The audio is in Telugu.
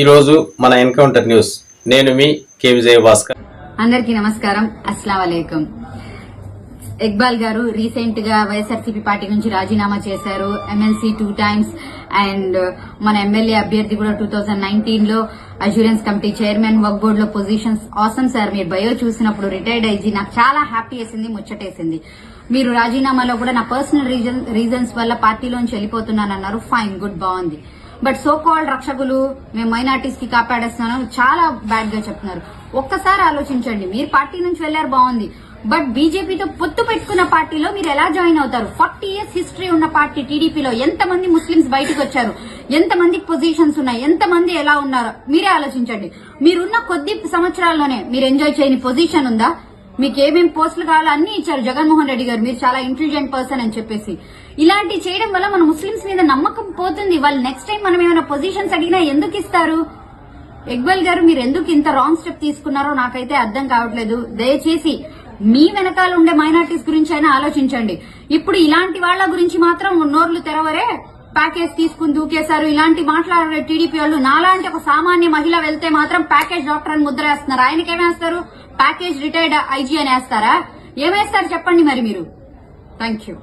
ఈరోజు మన ఎన్కౌంటర్ న్యూస్. నేను మీ కే విజయ భాస్కర్ అందరికీ నమస్కారం. అస్సలం వలైకుం ఇక్బాల్ గారు రీసెంట్గా వైఎస్ఆర్సీపీ పార్టీ నుంచి రాజీనామా చేశారు. MLC two times. అండ్ మన ఎమ్మెల్యే అభ్యర్థి కూడా టూ థౌజండ్ నైన్టీన్లో అష్యూరెన్స్ కమిటీ చైర్మన్ వర్క్ బోర్డ్లో పొజిషన్స్ ఆసమ్ సార్ మీరు బయో చూసినప్పుడు రిటైర్డ్ అయ్యి నాకు చాలా హ్యాపీ వేసింది ముచ్చటేసింది. మీరు రాజీనామాలో కూడా నా పర్సనల్ రీజన్స్ వల్ల పార్టీలోంచి వెళ్ళిపోతున్నానన్నారు. ఫైన్ గుడ్ బాగుంది. బట్ సో కాల్డ్ రక్షకులు మేము మైనార్టీస్కి కాపాడేస్తున్నాను చాలా బ్యాడ్గా చెప్తున్నారు. ఒక్కసారి ఆలోచించండి మీరు పార్టీ నుంచి వెళ్ళారు బాగుంది. బట్ బీజేపీతో పొత్తు పెట్టుకున్న పార్టీలో మీరు ఎలా జాయిన్ అవుతారు? ఫార్టీ ఇయర్స్ హిస్టరీ ఉన్న పార్టీ టీడీపీలో ఎంతమంది ముస్లిమ్స్ బయటకు వచ్చారు? ఎంతమంది పొజిషన్స్ ఉన్నాయి? ఎంతమంది ఎలా ఉన్నారు? మీరే ఆలోచించండి. మీరున్న కొద్ది సంవత్సరాల్లోనే మీరు ఎంజాయ్ చేయని పొజిషన్ ఉందా? మీకు ఏమేమి పోస్టులు కావాలో అన్ని ఇచ్చారు జగన్మోహన్ రెడ్డి గారు. మీరు చాలా ఇంటెలిజెంట్ పర్సన్ అని చెప్పేసి. ఇలాంటి చేయడం వల్ల మన ముస్లిమ్స్ మీద నమ్మకం పోతుంది. వాళ్ళు నెక్స్ట్ టైం మనం ఏమైనా పొజిషన్స్ అడిగినా ఎందుకు ఇస్తారు? ఇక్బాల్ గారు మీరు ఎందుకు ఇంత రాంగ్ స్టెప్ తీసుకున్నారో నాకైతే అర్థం కావట్లేదు. దయచేసి మీ వెనకాల ఉండే మైనార్టీస్ గురించి అయినా ఆలోచించండి. ఇప్పుడు ఇలాంటి వాళ్ళ గురించి మాత్రం నోర్లు తెరవరే. ప్యాకేజ్ తీసుకుని దూకేశారు. ఇలాంటి మాట్లాడే టీడీపీ వాళ్ళు నాలాంటి ఒక సామాన్య మహిళ వెళ్తే మాత్రం ప్యాకేజ్ డాక్టర్ అని ముద్ర వేస్తున్నారు. ఆయనకి ఏమేస్తారు? ప్యాకేజ్ రిటైర్డ్ ఐజీ అని వేస్తారా? ఏమేస్తారు చెప్పండి మరి మీరు? Thank you